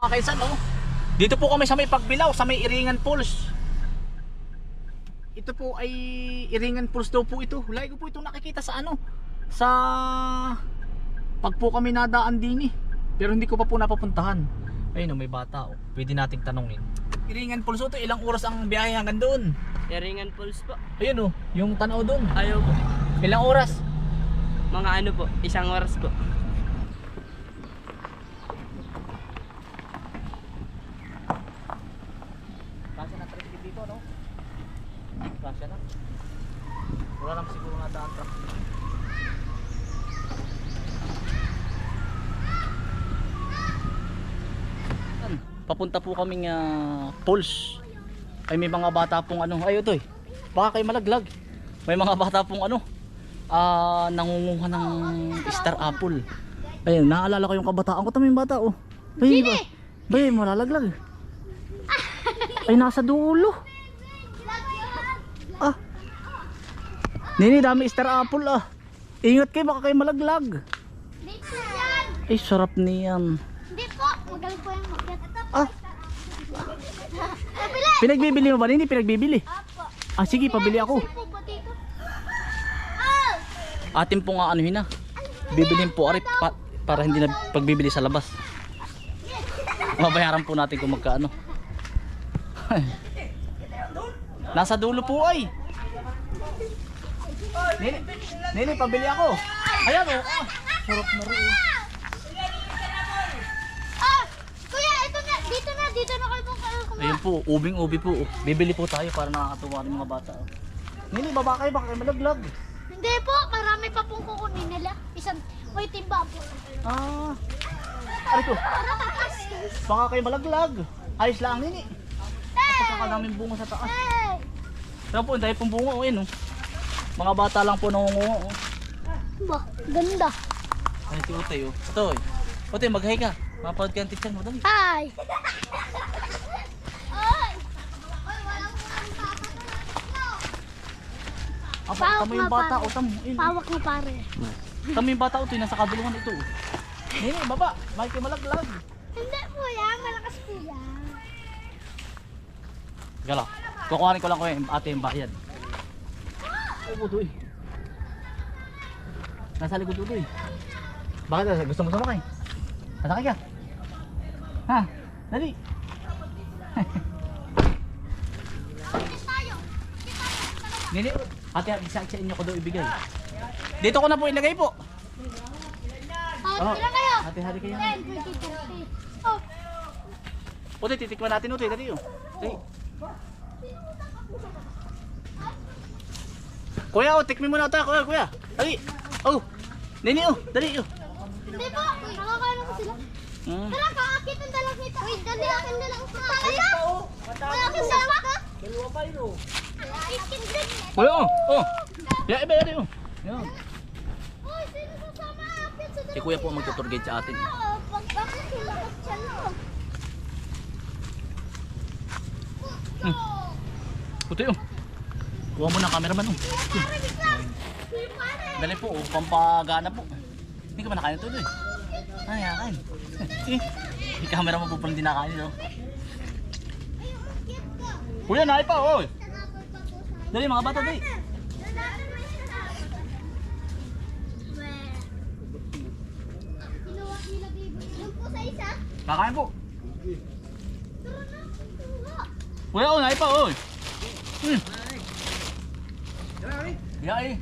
Mga kaisan, oh. Dito po kami sa may pagbilaw, sa may Iringan Falls. Ito po ay Iringan Falls daw po ito. Lagi ko po itong nakikita sa ano, sa pag po kami nadaan din eh. Pero hindi ko pa po napapuntahan. Ayun, oh, may bata oh. Pwede nating tanongin. Iringan Falls oh, ito, ilang oras ang biyahe hanggang doon? Yaringan Falls po. Ayun oh, yung tanaw doon. Ayaw po. Ilang oras? Mga ano po, isang oras po. Kasya na traffic dito, no? Kasya na. Wala naman siguro nga daan truck. Yan, Papunta po kaming uh, Pulse. Ay may mga bata pong ano, ay ito eh. Baka kayo malaglag. May mga bata pong ano, ah nangunguha ng star apple. Ayun, naalala ko yung kabataan ko. Tama yung bata, oh. Bay, ba? Bay, malalaglag. Ay, nasa dulo. Ah. Nini, dami star apple ah. Ingat kayo, baka kayo malaglag. Ay, sarap niyan. Hindi po! Magaling po yung makyat. Ah, Nabili! Pinagbibili mo ba? Hindi, pinagbibili. Apo. Ah, sige, pabili ako. Oh! Atin po nga ano na. Bibilin po ari pa, para hindi na pagbibili sa labas. Mabayaran po natin kung magkaano. Nasa dulo po ay. Nini, Nini, pabili ako. Ayan oh. Ah, sarap na rin. Ayun po, ubing-ubi po. Bibili po tayo para nakakatuwa ng mga bata. oh. Nini, baba kayo, baka kayo malaglag. Hindi po! Marami pa pong kukunin nila. Isang... May timba po. Ah. Ari ko, Tara, taas! baka kayo malaglag. Ayos lang, Nini. Kapag namin bunga sa taas. Hey! Pero po, dahil pong bunga, oh, yun, oh. Mga bata lang po nangunguha, oh. Ba, ganda. Ay, si Utay, oh. Utoy. Mag-hi ka. Mapanood ka ng teacher mo, dali. Hi! Apa, Pawak tamo yung nga, bata, pare. oh, tamo. Ayun, Pawak na pare. tamo yung bata, Utay, nasa kadulungan ito, oh. Nini, baba. Kayo malaglag? Hindi po yan. Malakas po yan. Gala. Kukuhanin ko lang ko yung ate yung bayad. Oo, Utoy. Nasa likod, Utoy. Bakit? Gusto mo sumakay? Sasakay ka? Ha? Dali. Nini, ate, isa sa inyo ko daw ibigay. Dito ko na po ilagay po. Oh, tira kayo. Ate, hali kayo. 10, 20, 30. Oh, Utoy, titikman natin, Utoy. Dali, oh. Dali. Kuya, oh, tikmin mo na ito, kuya, kuya. Dali. Oh. Nini, oh. Dali, oh. hindi po. Nakakain na po sila. Mm. Tara, kaakit ang dalang kita. Wait, dali akin na lang. Kaya? Wala akin dalawa ka? Dalawa pa yun oh. Kuya, oh. Oh. Ya, iba, dali, oh. Yan. Uy, sino sasama akin sa Si kuya po ang magtutour guide sa atin. Bakit sila no? Hmm. Utoy, oh. Kuha mo ng cameraman, oh. Dali po, oh. Pampagana po. Hindi ka ba nakain ito, Utoy? Ay, nakain. Eh, Yung camera mo po pala hindi nakain, oh. Kuya, naay pa, oh. Dali, mga bata, dali. Kakain po. Kuya, oh, naay pa, oh. Hmm. Ya, eh.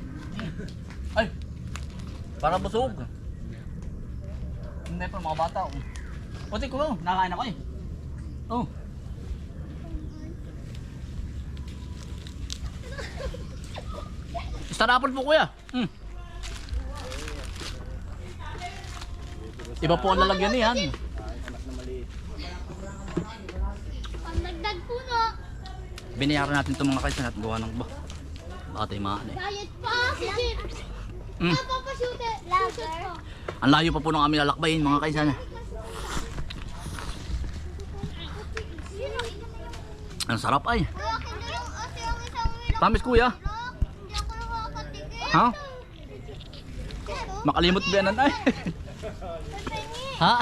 Ay. Para busog. Hindi pa mga bata. Oh. Puti ko, oh. nakain ako eh. Oh. Star apple po kuya. Hmm. Iba po ang lalagyan niyan. Pagdagdag puno. Binayaran natin itong mga kaisan at gawa ng ba. Baka tayo maano eh. Diet pa si. Mm. Lager. Ang layo pa po ng aming lalakbayin mga kaisan. Ang sarap ay. Yung wilak. Promise kuya. Ako. Ha? Makalimot ba yan ay? Ha?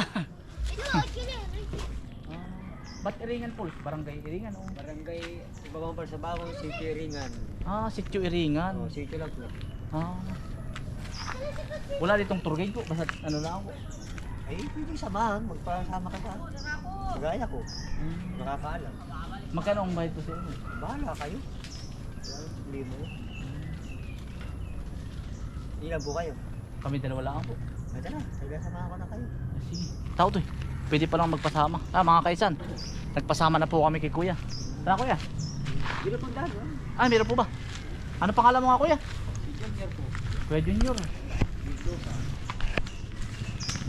Ba't Iringan Falls? Barangay Iringan o? Barangay Ibabang Parsabaho, City Ringan. Ah, Sitio Iringan. Oh, City lang po. Ah. Wala ditong tour guide po. Basta ano lang po. Ay, pwede samahan. Magpasama ka sa Kagaya ko. Hmm. Nakakaalam. Magkano ang bayad po sa inyo? Bahala kayo. Yun. Ilan po kayo? Kami dalawa lang po. Ay, tara. Tagasamahan ko na kayo. Sige. Tao to eh. Pwede pa lang magpasama. Ah, mga kaisan. Nagpasama na po kami kay kuya. Tara kuya. Hindi na pagdaan, ha? Ah, meron po ba? Ano pangalan mo nga kuya? Si Junior po. Kuya Junior.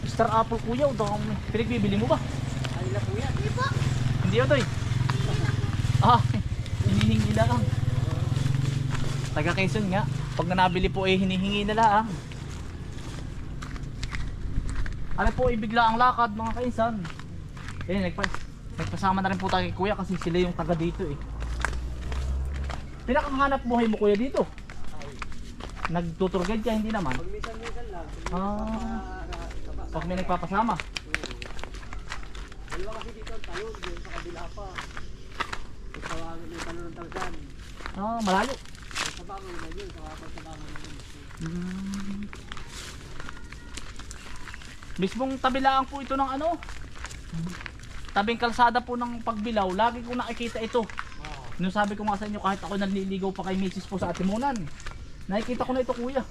Star Apple kuya. O dami. Pinagbibili mo ba? Ay, na po yan. Hindi po. Hindi yun to eh. Ah, hinihingi lang. Taga Quezon nga. Pag nabili po eh hinihingi na lang. Ano po ibigla ang lakad mga kaisan. Eh nagpa nagpasama na rin po tayo kay kuya kasi sila yung taga dito eh. Pinakahanap buhay mo kuya dito. Nagtutur guide ka hindi naman. Minsan-minsan lang. Ah, Ah. pag may nagpapasama. Dalawa kasi dito talon. Doon sa kabila pa. Itawagan ng talon ng talsan. Ah, malayo. Sa bangon na yun. Sa kapag sa bangon na yun. Mm. Mismong tabilaan po ito ng ano? Tabing kalsada po ng pagbilaw. Lagi ko nakikita ito. Nung sabi ko nga sa inyo kahit ako nanliligaw pa kay misis po sa Atimunan. Nakikita ko na ito kuya.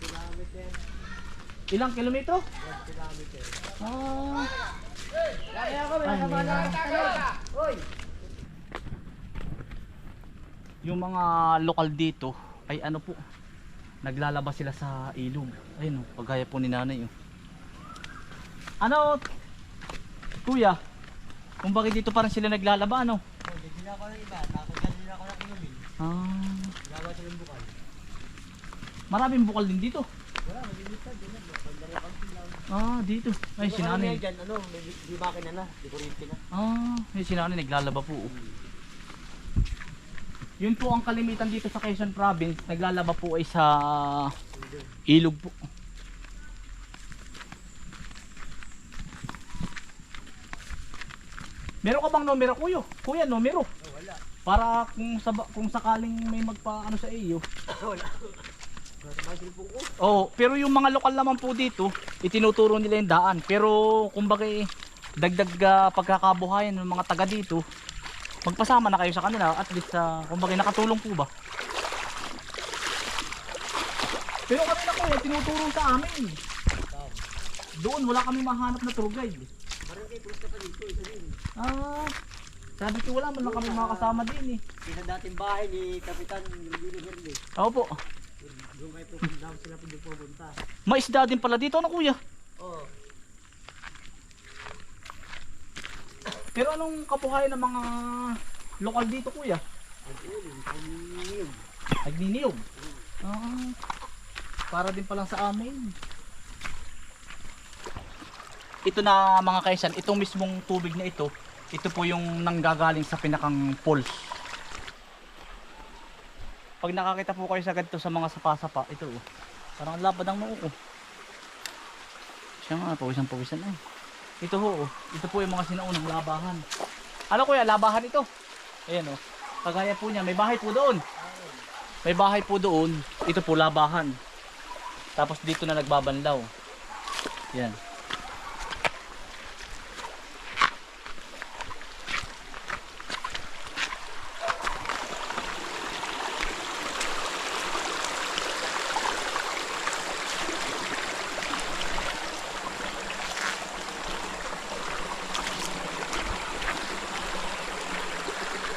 Kilometer. Ilang kilometro? One kilometer. Ah. Kaya ko, Ay, Hoy! Yung mga lokal dito ay ano po. Naglalabas sila sa ilog. Ayun oh, kagaya po ni nanay oh. Ano? Kuya, kung bakit dito parang sila naglalaba ano? Hindi na ako ng iba. Takot din ako ng inumin. Ah, Lawa sa yung bukal. maraming bukal din dito. Wala, malilita. Doon na. Pandari ako sila. Ah, dito. Ay, si nanay. Dyan, ano, may na. Di kuryente na. Ah, yung si nanay naglalaba po. oh. Yun po ang kalimitan dito sa Quezon Province. Naglalaba po ay sa ilog po. Meron ka bang numero kuya? Kuya, numero. Oh, wala. Para kung sa kung sakaling may magpa ano sa iyo. wala. Oh, pero yung mga lokal naman po dito, itinuturo nila yung daan. Pero kumbaga eh, dagdag ah, pagkakabuhayan ng mga taga dito, magpasama na kayo sa kanila at least sa kumbaga nakatulong po ba? Pero kami na kuya, tinuturo sa amin. Doon wala kami mahanap na tour guide. Barangay, pulis ka pa dito. Isa din. Ah, sabi ko wala man lang kami makasama din eh. Isa dating bahay ni Kapitan Rubino Verde. Oo po. Doon kayo pupunta. Sila po pupunta. May isda din pala dito ano kuya? Oo. Pero anong kabuhayan ng mga lokal dito kuya? Ang uling, ang niyog. Nagniniyog. Ah, para din pala sa amin. Ito na mga kaisan, itong mismong tubig na ito, ito po yung nanggagaling sa pinakang falls. Pag nakakita po kayo sa ganito sa mga sapa-sapa, ito oh. Parang ang lapad ng noo ko. Siya nga, pawisan pawisan ay. Ito ho, oh. ito po yung mga sinaunang labahan. Ano kuya, labahan ito? Ayan oh. Kagaya po niya, may bahay po doon. May bahay po doon. Ito po labahan. Tapos dito na nagbabanlaw. Yan.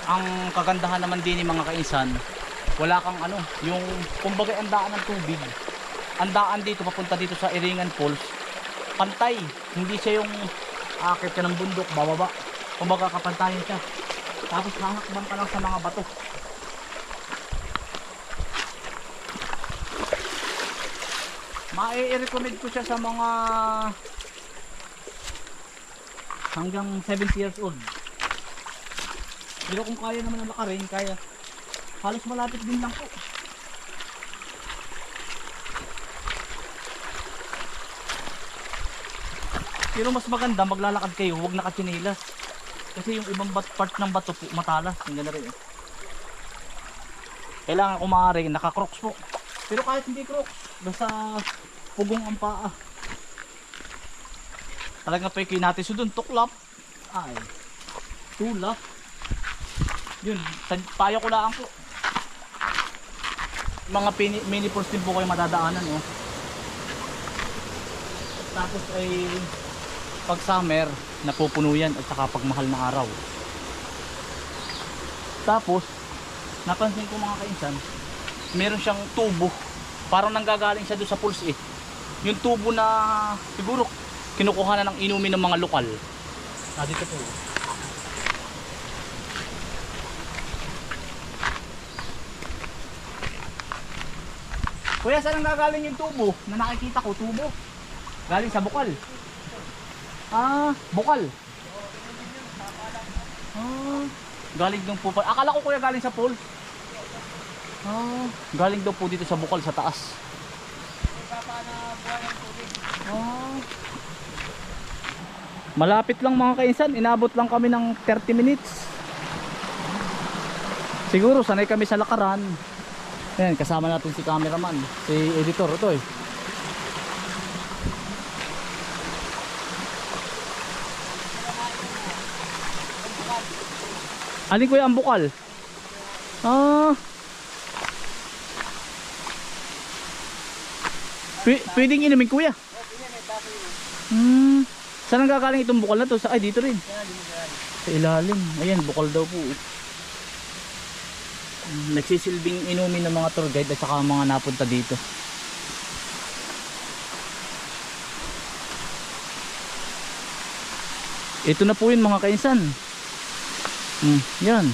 Ang kagandahan naman din ng mga kainsan, wala kang ano, yung kumbaga ang daan ng tubig. Ang daan dito papunta dito sa Iringan Falls, pantay. Hindi siya yung akit ka ng bundok, bababa. Kumbaga kapantayan siya. Tapos hahakban ka lang sa mga bato. Mai-recommend ko siya sa mga hanggang 70 years old. Pero kung kaya naman ang lakarin, kaya halos malapit din lang po. Pero mas maganda, maglalakad kayo, huwag nakatsinilas. Kasi yung ibang bat part ng bato po, matalas. Tingnan na rin eh. Kailangan kung maaari, naka-crocs po. Pero kahit hindi crocs, basta pugong ang paa. Talaga pa yung natin so dun, tuklap. Ay, tulak. Yun, payo ko lang po. Mga mini, mini pools din po kayo madadaanan oh. Tapos ay pag summer, napupuno yan at saka pag mahal na araw. Tapos, napansin ko mga kainsan, meron siyang tubo. Parang nanggagaling siya doon sa pools eh. Yung tubo na siguro kinukuha na ng inumin ng mga lokal. Ah, dito po. Kuya, saan ang gagaling yung tubo? Na nakikita ko, tubo. Galing sa bukal. Ah, bukal. Ah, galing doon po. Akala ko kuya galing sa pool. Ah, galing daw po dito sa bukal sa taas. Ah. Malapit lang mga kainsan, inabot lang kami ng 30 minutes. Siguro sanay kami sa lakaran. Ayan, kasama natin si cameraman, si editor ito eh. Alin kuya ang bukal? Ah. Pw- pwedeng inumin kuya. Hmm. Saan ang gagaling itong bukal na to? Sa, ay, dito rin. Sa ilalim. Ayan, bukal daw po. eh. Nagsisilbing inumin ng mga tour guide at saka mga napunta dito. Ito na po yun mga kainsan. Hmm, yan.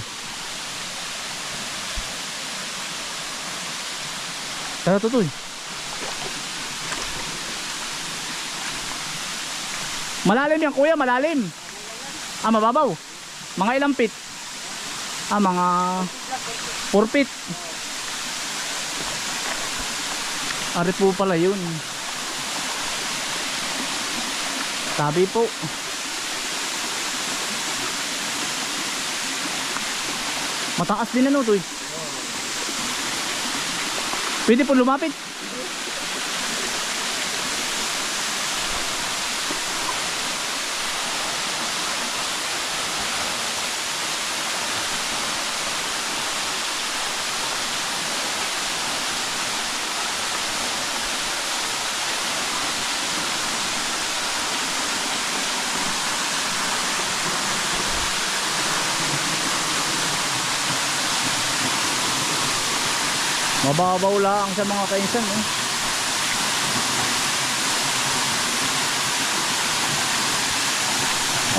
Tara tutoy. Malalim yan kuya, malalim. Ah, mababaw. Mga ilang feet? Ah, mga 4 feet. Ari po pala yun. Sabi po. Mataas din ano to eh. Pwede po lumapit. Mababaw lang sa mga kainsan eh.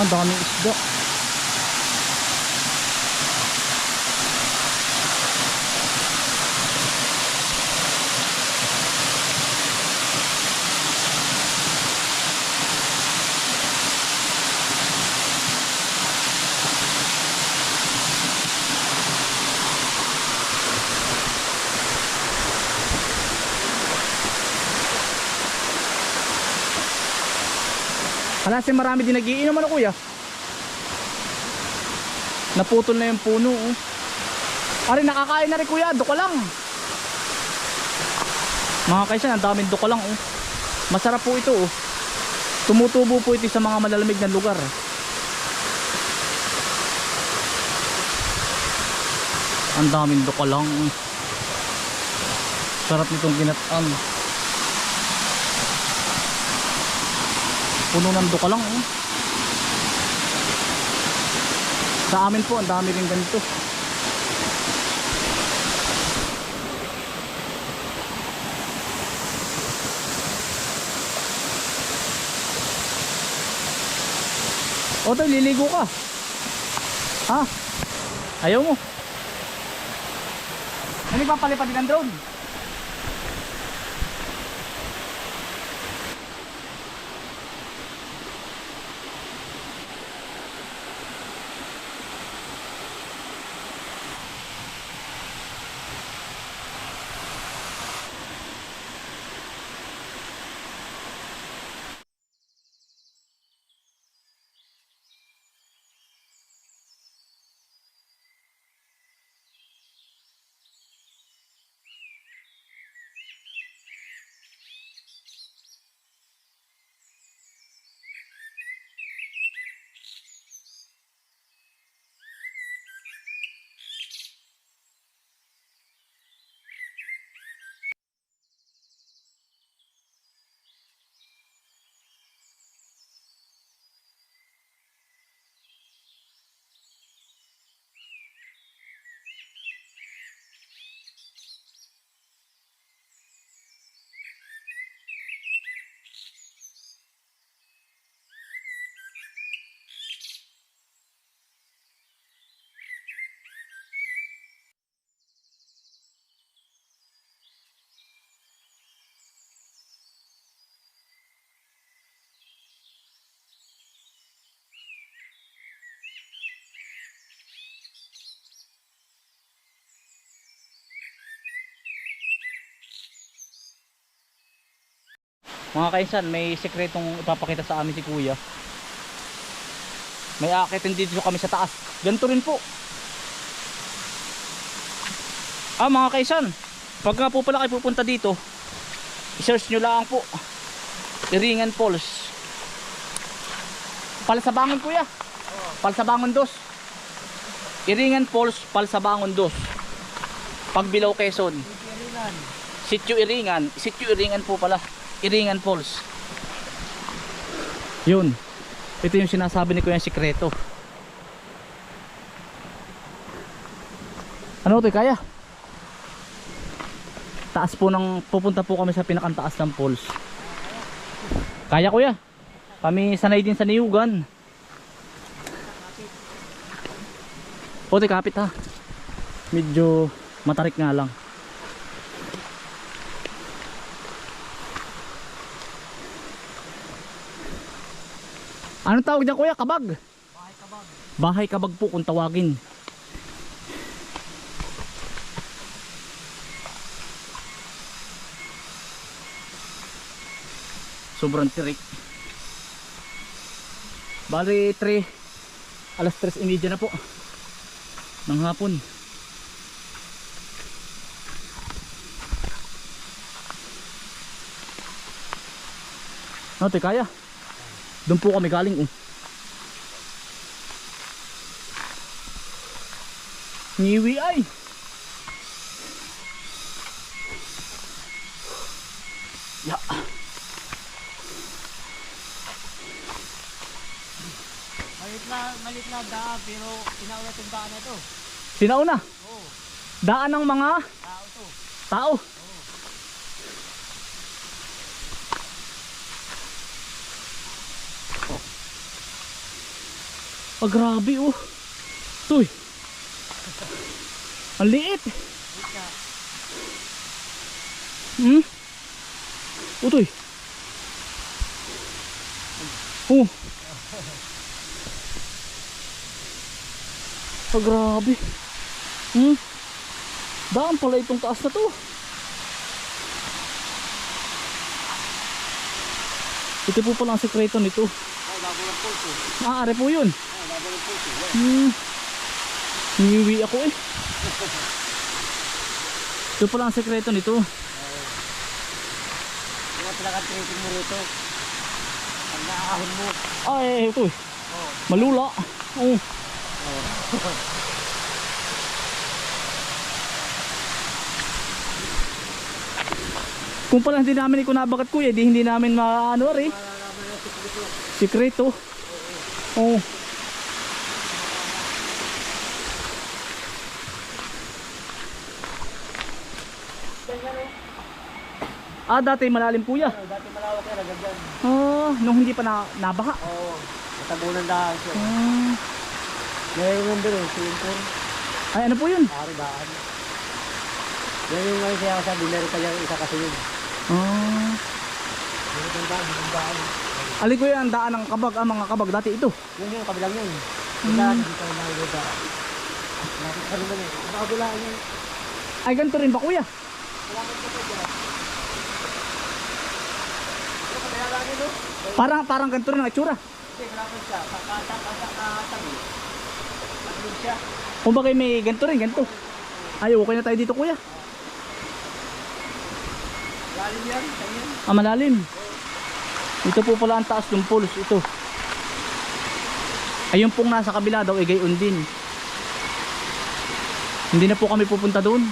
Ang daming isda. Kasi marami din nagiinom ano kuya? Naputol na yung puno oh. Ari, nakakain na rin kuya, duka lang. Mga kaisan, ang daming duka lang oh. Masarap po ito oh. Tumutubo po ito sa mga malalamig na lugar. Ang daming duka lang. oh. Sarap nitong ginatan. Puno ng duka lang oh. Sa amin po, ang dami rin ganito. O to, liligo ka. Ha? Ayaw mo. Ano papalipad din ng drone? Mga kainsan, may sekretong ipapakita sa amin si Kuya. May akitin dito kami sa taas. Ganito rin po. Ah mga kaisan, pagka po pala kayo pupunta dito, i-search nyo lang po. Iringan Falls. Palsabangon kuya. Palsabangon dos. Iringan Falls, Palsabangon dos. Pagbilaw Quezon. Sityo Iringan. Sityo Iringan po pala. Iringan Falls. Yun. Ito yung sinasabi ni Kuya sikreto. Ano to kaya? Taas po ng pupunta po kami sa pinakantaas ng falls. Kaya kuya. Kami sanay din sa niyugan. Ote kapit ha. Medyo matarik nga lang. Anong tawag dyan kuya? Kabag? Bahay kabag. Bahay kabag po kung tawagin. Sobrang tirik. Bali 3 alas 3.30 na po ng hapon. Ano te kaya? Doon po kami galing oh. Ngiwi ay. Ya. Malit na, malit na daan, pero inauna itong daan na ito. Sinauna. Oo, Daan ng mga tao to. tao. Oh, grabe oh. Tuy. Ang liit. Hmm? Utoy. Oh. Oh, grabe. Hmm? Daan pala itong taas na to. Ito po pala ang sekreto nito. Pulso. Ah, are po yun. Pulso. Hmm. Niwi ako eh. Ito pala ang sekreto nito. Yung pinaka-treating mo rito. Pag naahon mo. Ay, ito eh. Malula. Oh. Kung pala hindi namin ikaw nabagat kuya, di hindi namin maano rin. Sikreto. Oh. Ah, dati malalim kuya. Ay, dati malawak yan, agad dyan. Ah, nung hindi pa na nabaha. Oo, matabunan daan siya. Ah, Ngayon yung nandun eh, swimming ay ano po yun? Pari daan. Yan yung ngayon siya sa binari ka yung isa kasi yun. Ah. Yung yung daan, yung daan. Alin ko yan, ang daan ng kabag, ang mga kabag dati ito. Yun yung kabilang yun. Yung daan, hindi tayo nakikita. Nakikita rin naman eh. Nakabilaan yun. Ay, ganito rin ba kuya? Yung kabilaan yun, no? Parang, parang ganito rin ang itsura. Kung bakit may ganito rin, ganito. Ay, okay na tayo dito kuya. Lalim yan. Ah, malalim. Ito po pala ang taas ng pulse, ito. Ayun pong nasa kabila daw, ay gayon din. Hindi na po kami pupunta doon.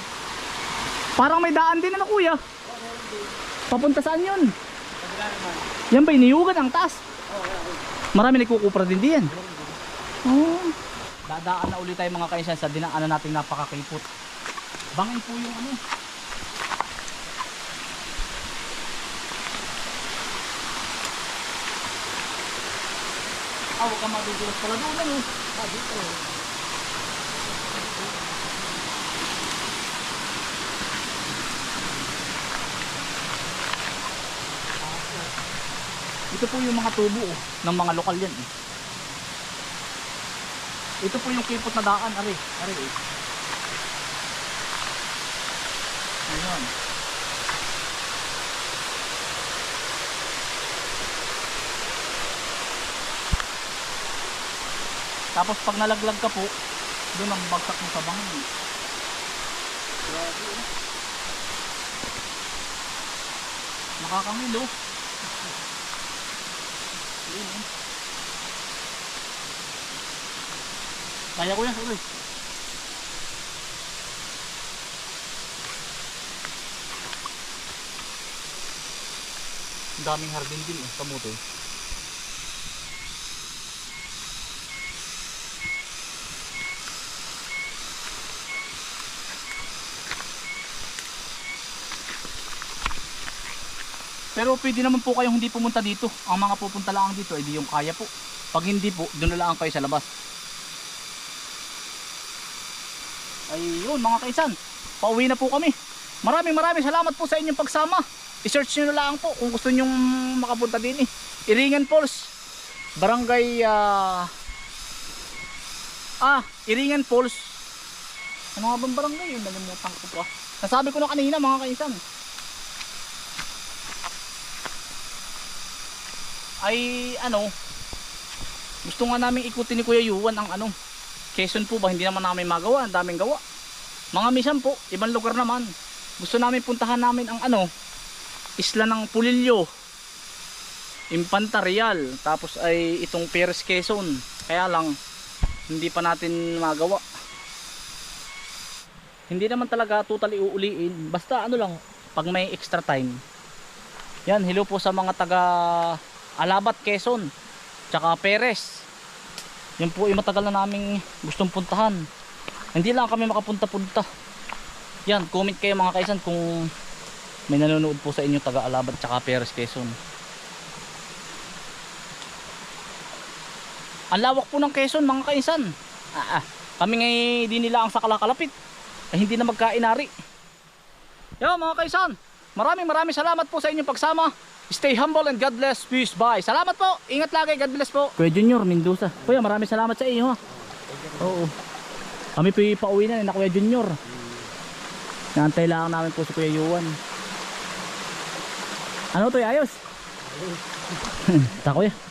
Parang may daan din ano kuya. Papunta saan yun? Yan ba, iniyugan ang taas? Marami nagkukupra din diyan. Oh. Dadaan na ulit tayo mga kainsan sa dinaanan natin napakakipot. Bangin po yung ano. Ah, huwag ka madudulas pala doon ano. Ah, dito. Ito po yung mga tubo oh, ng mga lokal yan eh. Ito po yung kipot na daan, ari. Ari eh. Ayan. Tapos pag nalaglag ka po, doon ang bagsak mo sa bangin. Grabe. Nakakangilo. Ayun, oh. Kaya ko yan. Ang daming hardin din eh, kamuto eh. Pero pwede naman po kayong hindi pumunta dito. Ang mga pupunta lang dito ay di yung kaya po. Pag hindi po, doon na lang kayo sa labas. Ayun mga kaisan, pauwi na po kami. Maraming maraming salamat po sa inyong pagsama. I-search nyo na lang po kung gusto nyo makapunta din eh. Iringan Falls, Barangay ah ah, Iringan Falls. Ano nga bang barangay yun? Nalimutan ko pa. Nasabi ko na kanina mga kaisan. Ay ano, gusto nga namin ikutin ni Kuya Yuan ang ano, Quezon po ba hindi naman namin magawa, ang daming gawa. Mga misan po, ibang lugar naman. Gusto namin puntahan namin ang ano, isla ng Pulilyo, Impanta Real, tapos ay itong Perez Quezon. Kaya lang, hindi pa natin magawa. Hindi naman talaga totally uuliin, basta ano lang, pag may extra time. Yan, hello po sa mga taga Alabat, Quezon, tsaka Perez. Yan po yung matagal na naming gustong puntahan. Hindi lang kami makapunta-punta. Yan, comment kayo mga kaisan kung may nanonood po sa inyo taga Alabat tsaka Perez Quezon. Ang lawak po ng Quezon mga kaisan. Ah, ah. Kami ngay di nila ang sa kalakalapit. Ay hindi na magkainari. Yo mga kaisan, maraming maraming salamat po sa inyong pagsama. Stay humble and God bless. Peace. Bye. Salamat po. Ingat lagi. God bless po. Kuya Junior, Mendoza. Kuya, maraming salamat sa iyo. Ha? Oo. Kami po pauwi na ni na Kuya Junior. Naantay lang namin po si Kuya Yuan. Ano to, ayos? Ta kuya.